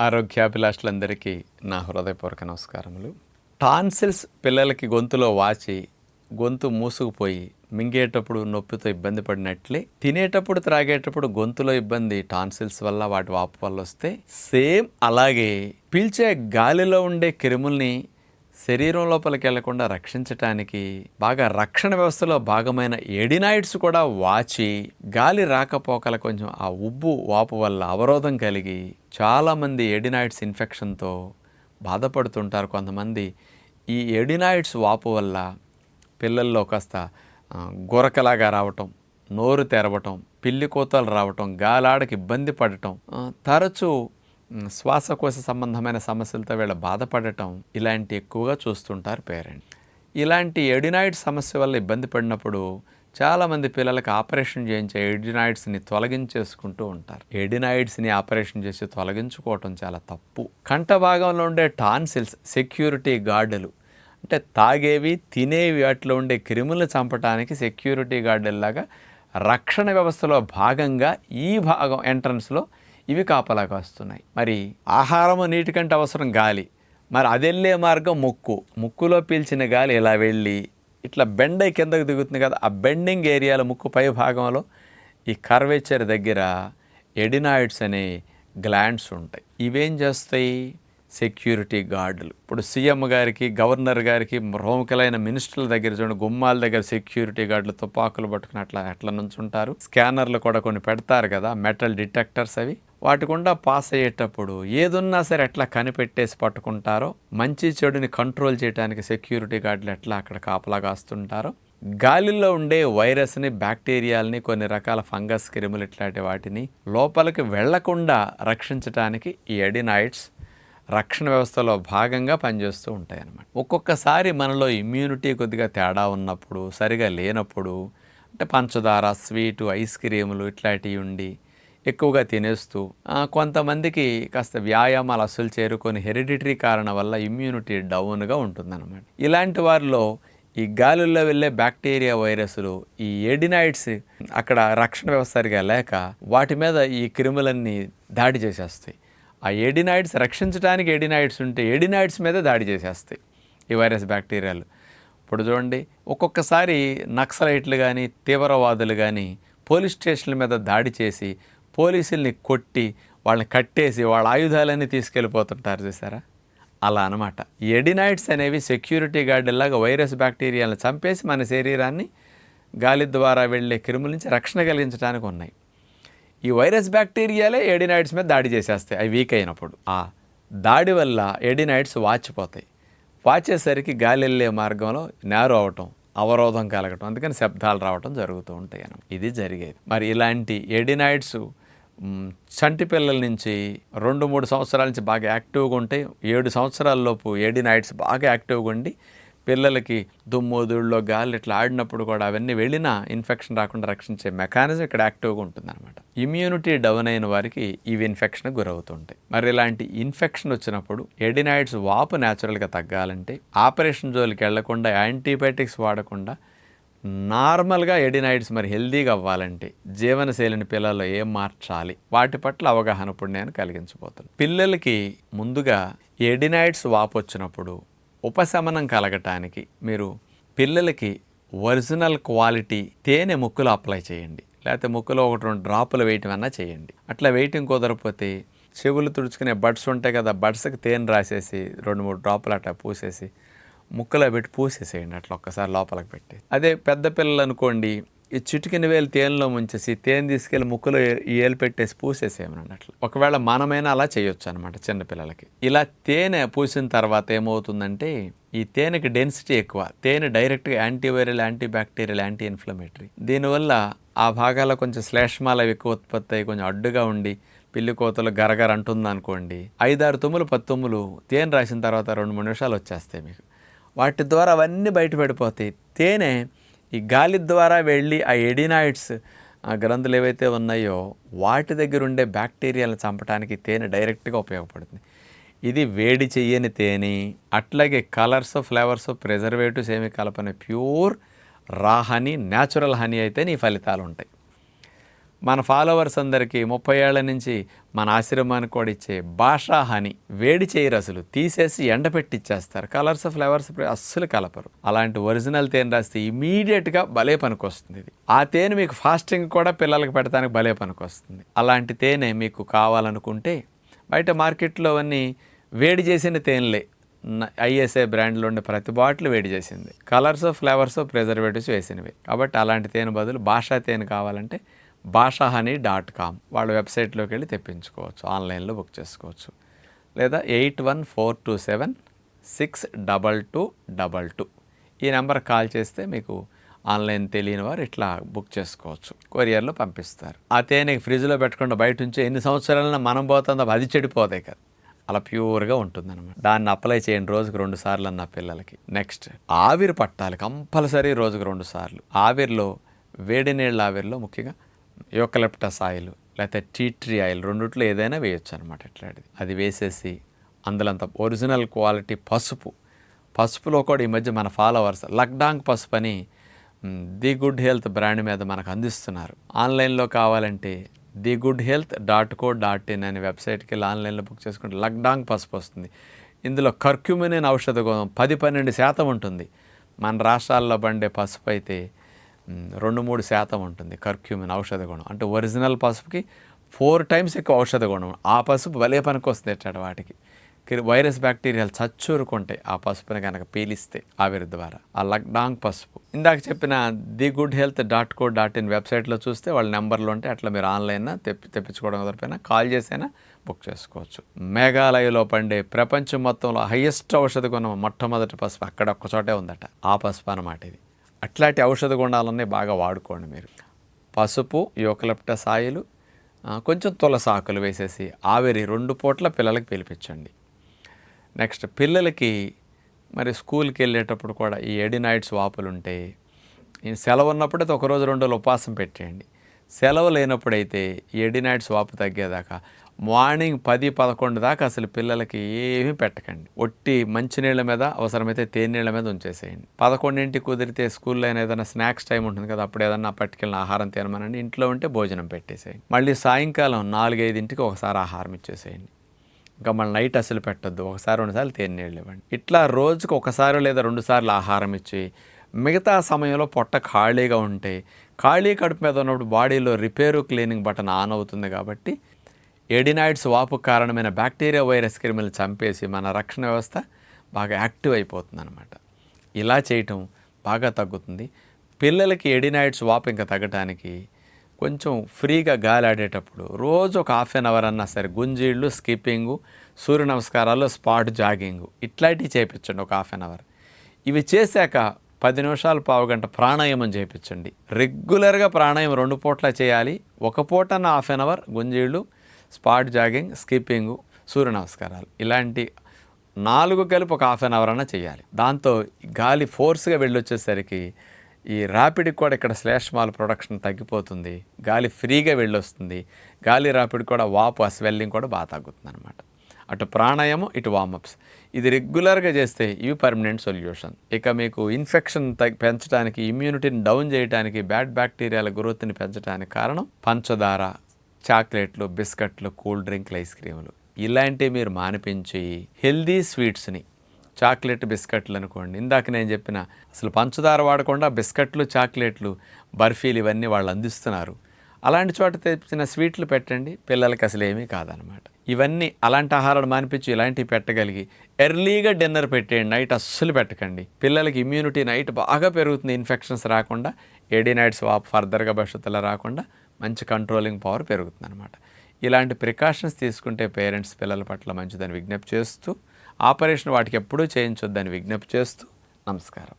ఆరోగ్యాభిలాషులందరికీ నా హృదయపూర్వక నమస్కారములు. టాన్సిల్స్ పిల్లలకి గొంతులో వాచి గొంతు మూసుకుపోయి మింగేటప్పుడు నొప్పితో ఇబ్బంది పడినట్లే తినేటప్పుడు త్రాగేటప్పుడు గొంతులో ఇబ్బంది టాన్సిల్స్ వల్ల వాటి వాపు వల్ల వస్తే సేమ్ అలాగే పీల్చే గాలిలో ఉండే క్రిముల్ని శరీరం లోపలికి వెళ్ళకుండా రక్షించటానికి బాగా రక్షణ వ్యవస్థలో భాగమైన ఎడినాయిడ్స్ కూడా వాచి గాలి రాకపోకల కొంచెం ఆ ఉబ్బు వాపు వల్ల అవరోధం కలిగి చాలామంది ఎడినాయిడ్స్ ఇన్ఫెక్షన్తో బాధపడుతుంటారు. కొంతమంది ఈ ఎడినాయిడ్స్ వాపు వల్ల పిల్లల్లో కాస్త గొరకలాగా గురకలాగా రావటం నోరు తెరవటం పిల్లి కోతలు రావటం గాలాడకి ఇబ్బంది పడటం తరచూ శ్వాసకోశ సంబంధమైన సమస్యలతో వీళ్ళ బాధపడటం ఇలాంటి ఎక్కువగా చూస్తుంటారు పేరెంట్ ఇలాంటి ఎడినాయిడ్ సమస్య వల్ల ఇబ్బంది పడినప్పుడు చాలామంది పిల్లలకి ఆపరేషన్ చేయించే ఎడినాయిడ్స్ని తొలగించేసుకుంటూ ఉంటారు. ఎడినాయిడ్స్ని ఆపరేషన్ చేసి తొలగించుకోవటం చాలా తప్పు. కంఠ భాగంలో ఉండే టాన్సిల్స్ సెక్యూరిటీ గార్డులు అంటే తాగేవి తినేవి వాటిలో ఉండే క్రిములు చంపడానికి సెక్యూరిటీ గార్డుల్లాగా రక్షణ వ్యవస్థలో భాగంగా ఈ భాగం ఎంట్రన్స్లో ఇవి కాపలాగా వస్తున్నాయి. మరి ఆహారము నీటికంటే అవసరం గాలి. మరి అది వెళ్ళే మార్గం ముక్కు. ముక్కులో పీల్చిన గాలి ఇలా వెళ్ళి ఇట్లా బెండై కిందకు దిగుతుంది కదా ఆ బెండింగ్ ఏరియాలో ముక్కు పై భాగంలో ఈ కర్వేచర్ దగ్గర ఎడినాయిడ్స్ అనే గ్లాండ్స్ ఉంటాయి. ఇవేం చేస్తాయి? సెక్యూరిటీ గార్డులు. ఇప్పుడు సీఎం గారికి గవర్నర్ గారికి ప్రముఖులైన మినిస్టర్ల దగ్గర చూడండి గుమ్మాల దగ్గర సెక్యూరిటీ గార్డులు తుపాకులు పట్టుకుని అట్లా అట్లా నుంచుంటారు స్కానర్లు కూడా కొన్ని పెడతారు కదా మెటల్ డిటెక్టర్స్ అవి. వాటి గుండా పాస్ అయ్యేటప్పుడు ఏదున్నా సరే ఎట్లా కనిపెట్టేసి పట్టుకుంటారో మంచి చెడుని కంట్రోల్ చేయడానికి సెక్యూరిటీ గార్డులు ఎట్లా అక్కడ కాపలా కాస్తుంటారో గాలిలో ఉండే వైరస్ని బ్యాక్టీరియాలని కొన్ని రకాల ఫంగస్ క్రిములు ఇట్లాంటి వాటిని లోపలికి వెళ్ళకుండా రక్షించడానికి ఈ ఎడినాయిడ్స్ రక్షణ వ్యవస్థలో భాగంగా పనిచేస్తూ ఉంటాయి అన్నమాట ఒక్కొక్కసారి మనలో ఇమ్యూనిటీ కొద్దిగా తేడా ఉన్నప్పుడు సరిగా లేనప్పుడు అంటే పంచదార స్వీటు ఐస్ క్రీములు ఇట్లాంటివి ఉండి ఎక్కువగా తినేస్తూ కొంతమందికి కాస్త వ్యాయామాలు అసలు చేరుకొని హెరిడిటరీ కారణం వల్ల ఇమ్యూనిటీ డౌన్గా ఉంటుందన్నమాట. ఇలాంటి వారిలో ఈ గాలుల్లో వెళ్ళే బ్యాక్టీరియా వైరస్లు ఈ ఎడినాయిడ్స్ అక్కడ రక్షణ వ్యవస్థ సరిగా లేక వాటి మీద ఈ క్రిములన్నీ దాడి చేసేస్తాయి. ఆ ఎడినాయిడ్స్ రక్షించడానికి ఎడినాయిడ్స్ ఉంటే ఎడినాయిడ్స్ మీద దాడి చేసేస్తాయి ఈ వైరస్ బ్యాక్టీరియాలు. ఇప్పుడు చూడండి ఒక్కొక్కసారి నక్సలైట్లు కానీ తీవ్రవాదులు కానీ పోలీస్ స్టేషన్ల మీద దాడి చేసి పోలీసుల్ని కొట్టి వాళ్ళని కట్టేసి వాళ్ళ ఆయుధాలన్నీ తీసుకెళ్ళిపోతుంటారు చూసారా? అలా అనమాట ఎడినైట్స్ అనేవి సెక్యూరిటీ గార్డులాగా వైరస్ బ్యాక్టీరియాలను చంపేసి మన శరీరాన్ని గాలి ద్వారా వెళ్ళే క్రిముల నుంచి రక్షణ కలిగించడానికి ఉన్నాయి. ఈ వైరస్ బ్యాక్టీరియాలే ఎడినైట్స్ మీద దాడి చేసేస్తాయి. అవి వీక్ అయినప్పుడు. ఆ దాడి వల్ల ఎడినైట్స్ వాచిపోతాయి. వాచేసరికి గాలి వెళ్ళే మార్గంలో నేరు అవటం అవరోధం కలగటం అందుకని శబ్దాలు రావటం జరుగుతూ ఉంటాయి అని ఇది జరిగేది. మరి ఇలాంటి ఎడినైట్స్ చంటి పిల్లల నుంచి రెండు మూడు సంవత్సరాల నుంచి బాగా యాక్టివ్గా ఉంటాయి ఏడు సంవత్సరాలలోపు లోపు బాగా యాక్టివ్గా ఉండి పిల్లలకి దుమ్ము ధూళ్ళలో గాలి ఇట్లా ఆడినప్పుడు కూడా అవన్నీ వెళ్ళినా ఇన్ఫెక్షన్ రాకుండా రక్షించే మెకానిజం ఇక్కడ యాక్టివ్గా ఉంటుంది అనమాట ఇమ్యూనిటీ డౌన్ అయిన వారికి ఇవి ఇన్ఫెక్షన్ గురవుతుంటాయి. మరి ఇలాంటి ఇన్ఫెక్షన్ వచ్చినప్పుడు ఎడినాయిడ్స్ వాపు న్యాచురల్గా తగ్గాలంటే ఆపరేషన్ జోలికి వెళ్ళకుండా యాంటీబయాటిక్స్ వాడకుండా నార్మల్గా ఎడినాయిడ్స్ మరి హెల్దీగా అవ్వాలంటే జీవనశైలిని పిల్లల్లో ఏం మార్చాలి? వాటి పట్ల అవగాహన ఇప్పుడు నేను కలిగించబోతున్నాను. పిల్లలకి ముందుగా ఎడినాయిడ్స్ వాపు వచ్చినప్పుడు ఉపశమనం కలగటానికి మీరు పిల్లలకి ఒరిజినల్ క్వాలిటీ తేనె ముక్కులు అప్లై చేయండి. లేకపోతే ముక్కులో ఒకటి రెండు డ్రాపులు వేయటం అన్నా చేయండి. అట్లా వేయటం కుదరకపోతే చెవులు తుడుచుకునే బడ్స్ ఉంటాయి కదా బడ్స్కి తేనె రాసేసి రెండు మూడు డ్రాపులు అట్లా పూసేసి ముక్కలో పెట్టి పూసేసేయండి అట్లా ఒక్కసారి లోపలికి పెట్టి. అదే పెద్ద పిల్లలు అనుకోండి ఈ చిటికిన వేలు తేనెలో ముంచేసి తేనె తీసుకెళ్ళి ముక్కలో ఈ ఏలు పెట్టేసి పూసేసేయమని అట్లా ఒకవేళ మనమైనా అలా చేయొచ్చు అనమాట చిన్నపిల్లలకి ఇలా తేనె పూసిన తర్వాత ఏమవుతుందంటే ఈ తేనెకి డెన్సిటీ ఎక్కువ. తేనె డైరెక్ట్గా antiviral anti bacterial anti inflammatory దీనివల్ల ఆ భాగాల్లో కొంచెం శ్లేష్మాలు అవి ఎక్కువ ఉత్పత్తి అయ్యి కొంచెం అడ్డుగా ఉండి పిల్లి కోతలు గరగర అంటుంది అనుకోండి ఐదారు తుమ్ములు పది తుమ్ములు తేనె రాసిన తర్వాత రెండు మూడు నిమిషాలు వచ్చేస్తాయి మీకు. వాటి ద్వారా అవన్నీ బయటపడిపోతాయి. తేనె ఈ గాలి ద్వారా వెళ్ళి ఆ ఎడినాయిడ్స్ ఆ గ్రంథులు ఏవైతే ఉన్నాయో వాటి దగ్గర ఉండే బ్యాక్టీరియాలను చంపడానికి తేనె డైరెక్ట్గా ఉపయోగపడుతుంది. ఇది వేడి చెయ్యని తేనె అట్లాగే కలర్స్ ఫ్లేవర్స్ ప్రిజర్వేటివ్స్ ఏమి కలపని pure raw honey natural honey అయితే నీ ఫలితాలు ఉంటాయి మన ఫాలోవర్స్ అందరికీ ముప్పై ఏళ్ళ నుంచి మన ఆశ్రమానికి కూడా ఇచ్చే భాషా హని వేడి చేయరు అసలు తీసేసి ఎండపెట్టిచ్చేస్తారు కలర్స్ ఫ్లేవర్స్ అస్సలు కలపరు. అలాంటి ఒరిజినల్ తేనె రాస్తే ఇమీడియట్గా భలే పనికొస్తుంది ఇది. ఆ తేనె మీకు ఫాస్టింగ్ కూడా పిల్లలకి పెడతానికి భలే పనికొస్తుంది. అలాంటి తేనె మీకు కావాలనుకుంటే బయట మార్కెట్లో అన్నీ వేడి చేసిన తేనెలే. ఐఎస్ఐ బ్రాండ్లో ఉండే ప్రతి బాటిల్ వేడి చేసింది. కలర్స్ ఫ్లేవర్స్ ప్రిజర్వేటివ్స్ వేసినవి. కాబట్టి అలాంటి తేనె బదులు భాషా తేనె కావాలంటే భాషాహనీ డాట్ కామ్ వాళ్ళ వెబ్సైట్లోకి వెళ్ళి తెప్పించుకోవచ్చు ఆన్లైన్లో బుక్ చేసుకోవచ్చు. లేదా eight one four two seven six double two double two. ఈ నెంబర్ కాల్ చేస్తే మీకు ఆన్లైన్ తెలియని వారు ఇట్లా బుక్ చేసుకోవచ్చు. కొరియర్లో పంపిస్తారు. ఆ తేనె ఫ్రిడ్జ్లో పెట్టకుండా బయట ఉంచి ఎన్ని సంవత్సరాలైనా మనం పోతుందో అది చెడిపోతాయి కదా. అలా ప్యూర్గా ఉంటుందన్నమాట. దాన్ని అప్లై చేయండి రోజుకు రెండు సార్లు అన్న పిల్లలకి. నెక్స్ట్ ఆవిరి పట్టాలి కంపల్సరీ రోజుకు రెండు సార్లు. ఆవిరిలో వేడి నీళ్ళ ఆవిరిలో ముఖ్యంగా యోకలెప్టస్ ఆయిల్ లేకపోతే టీ ట్రీ ఆయిల్ రెండిట్లో ఏదైనా వేయొచ్చు అనమాట ఇట్లాంటిది. అది వేసేసి అందులో అంత ఒరిజినల్ క్వాలిటీ పసుపు. పసుపులో కూడా ఈ మధ్య మన ఫాలోవర్స్ లక్డాంగ్ పసుపు అని ది గుడ్ హెల్త్ బ్రాండ్ మీద మనకు అందిస్తున్నారు. ఆన్లైన్లో కావాలంటే the good health dot co dot in అనే వెబ్సైట్కి వెళ్ళి ఆన్లైన్లో బుక్ చేసుకుంటే లక్డాంగ్ పసుపు వస్తుంది. ఇందులో కర్క్యూమిన్ ఔషధ గుణం పది పన్నెండు శాతం ఉంటుంది. మన రాష్ట్రాల్లో పండే పసుపు అయితే రెండు మూడు శాతం ఉంటుంది కర్క్యూమిన్ ఔషధ గుణం. అంటే ఒరిజినల్ పసుపుకి ఫోర్ టైమ్స్ ఎక్కువ ఔషధ గుణం. ఆ పసుపు భలే పనికి వస్తుంది ఎట్టాడు వాటికి. వైరస్ బ్యాక్టీరియాలు చచ్చూరుకుంటాయి ఆ పసుపుని కనుక పీలిస్తే ఆవిరి ద్వారా. ఆ లక్డాంగ్ పసుపు. ఇందాక చెప్పిన the good health dot co dot in వెబ్సైట్లో చూస్తే వాళ్ళ నెంబర్లు ఉంటే అట్లా మీరు ఆన్లైన్ తెప్పి తెప్పించుకోవడం కుదరిపోయినా కాల్ చేసైనా బుక్ చేసుకోవచ్చు. మేఘాలయలో పండే ప్రపంచం మొత్తంలో హైయెస్ట్ ఔషధ గుణం మొట్టమొదటి పసుపు అక్కడ ఒక్కచోటే ఉందట. ఆ పసుపు అన్నమాట ఇది. అట్లాంటి ఔషధ గుణాలన్నీ బాగా వాడుకోండి మీరు. పసుపు యోకలెప్టస్ ఆయిల్ కొంచెం తులసాకులు వేసేసి ఆవిరి రెండు పూట్ల పిల్లలకి పిలిపించండి. నెక్స్ట్ పిల్లలకి మరి స్కూల్కి వెళ్ళేటప్పుడు కూడా ఈ ఎడినైట్స్ వాపులు ఉంటాయి ఈ సెలవు ఉన్నప్పుడైతే ఒకరోజు రెండు రోజులు ఉపవాసం పెట్టేయండి. సెలవు లేనప్పుడైతే ఈ ఎడినాయిడ్స్ వాపు తగ్గేదాకా మార్నింగ్ పది పదకొండు దాకా అసలు పిల్లలకి ఏమీ పెట్టకండి. ఒట్టి మంచినీళ్ళ మీద అవసరమైతే తేనీళ్ళ మీద ఉంచేసేయండి. పదకొండింటికి కుదిరితే స్కూల్లో అయినా ఏదైనా స్నాక్స్ టైం ఉంటుంది కదా అప్పుడు ఏదన్నా పట్టుకెళ్ళిన ఆహారం తినమనండి ఇంట్లో ఉంటే భోజనం పెట్టేసేయండి. మళ్ళీ సాయంకాలం నాలుగైదింటికి ఒకసారి ఆహారం ఇచ్చేసేయండి. ఇంకా మళ్ళీ నైట్ అసలు పెట్టొద్దు. ఒకసారి రెండుసార్లు తేనీళ్ళు ఇవ్వండి. ఇట్లా రోజుకు ఒకసారి లేదా రెండుసార్లు ఆహారం ఇచ్చి మిగతా సమయంలో పొట్ట ఖాళీగా ఉంటే ఖాళీ కడుపు మీద ఉన్నప్పుడు బాడీలో రిపేరు క్లీనింగ్ బటన్ ఆన్ అవుతుంది కాబట్టి ఎడినాయిడ్స్ వాపు కారణమైన బ్యాక్టీరియా వైరస్ క్రిమిలు చంపేసి మన రక్షణ వ్యవస్థ బాగా యాక్టివ్ అయిపోతుంది అనమాట ఇలా చేయటం బాగా తగ్గుతుంది. పిల్లలకి ఎడినాయిడ్స్ వాపు ఇంకా తగ్గటానికి కొంచెం ఫ్రీగా గాలి ఆడేటప్పుడు రోజు ఒక హాఫ్ అన్ అవర్ అన్నా సరే గుంజీళ్ళు స్కిప్పింగు సూర్య నమస్కారాలు స్పాట్ జాగింగ్ ఇట్లాంటివి చేయించండి ఒక హాఫ్ అన్ అవర్. ఇవి చేశాక పది నిమిషాలు పావు గంట ప్రాణాయామం చేయించండి రెగ్యులర్గా ప్రాణాయామం రెండు పూట్ల చేయాలి. ఒక పూటన్న హాఫ్ అన్ అవర్ గుంజీళ్ళు స్పాట్ జాగింగ్ స్కిప్పింగు సూర్య నమస్కారాలు. ఇలాంటి నాలుగు కలిపి ఒక హాఫ్ అన్ అవర్ అన్నా చేయాలి. దాంతో గాలి ఫోర్స్గా వెళ్ళొచ్చేసరికి ఈ ర్యాపిడ్కి కూడా ఇక్కడ శ్లేష్మాల ప్రొడక్షన్ తగ్గిపోతుంది. గాలి ఫ్రీగా వెళ్ళొస్తుంది. గాలి ర్యాపిడ్ కూడా వాపు ఆ స్వెల్లింగ్ కూడా బాగా తగ్గుతుంది అనమాట అటు ప్రాణాయామం ఇటు వామప్స్ ఇది రెగ్యులర్గా చేస్తే ఇవి పర్మనెంట్ సొల్యూషన్. ఇక మీకు ఇన్ఫెక్షన్ తగ్గి పెంచడానికి ఇమ్యూనిటీని డౌన్ చేయడానికి బ్యాడ్ బ్యాక్టీరియాల గ్రోత్ని పెంచడానికి కారణం పంచదార చాక్లెట్లు బిస్కెట్లు కూల్ డ్రింక్లు ఐస్ క్రీములు. ఇలాంటివి మీరు మానిపించి హెల్దీ స్వీట్స్ని చాక్లెట్ బిస్కెట్లు అనుకోండి. ఇందాక నేను చెప్పిన అసలు పంచదార వాడకుండా బిస్కెట్లు చాక్లెట్లు బర్ఫీలు ఇవన్నీ వాళ్ళు అందిస్తున్నారు. అలాంటి చోట తెచ్చిన స్వీట్లు పెట్టండి. పిల్లలకి అసలు ఏమీ కాదనమాట. ఇవన్నీ అలాంటి ఆహారాలు మానిపించి ఇలాంటివి పెట్టగలిగి ఎర్లీగా డిన్నర్ పెట్టేయండి నైట్ అస్సలు పెట్టకండి. పిల్లలకి ఇమ్యూనిటీ నైట్ బాగా పెరుగుతుంది. ఇన్ఫెక్షన్స్ రాకుండా ఏడినైట్స్ వాప్ ఫర్దర్గా భవిష్యత్తులో రాకుండా మంచి కంట్రోలింగ్ పవర్ పెరుగుతుంది అనమాట ఇలాంటి ప్రికాషన్స్ తీసుకుంటే పేరెంట్స్ పిల్లల పట్ల మంచిదని విజ్ఞప్తి చేస్తూ ఆపరేషన్ వాటికి ఎప్పుడూ చేయించొద్దని విజ్ఞప్తి చేస్తూ నమస్కారం.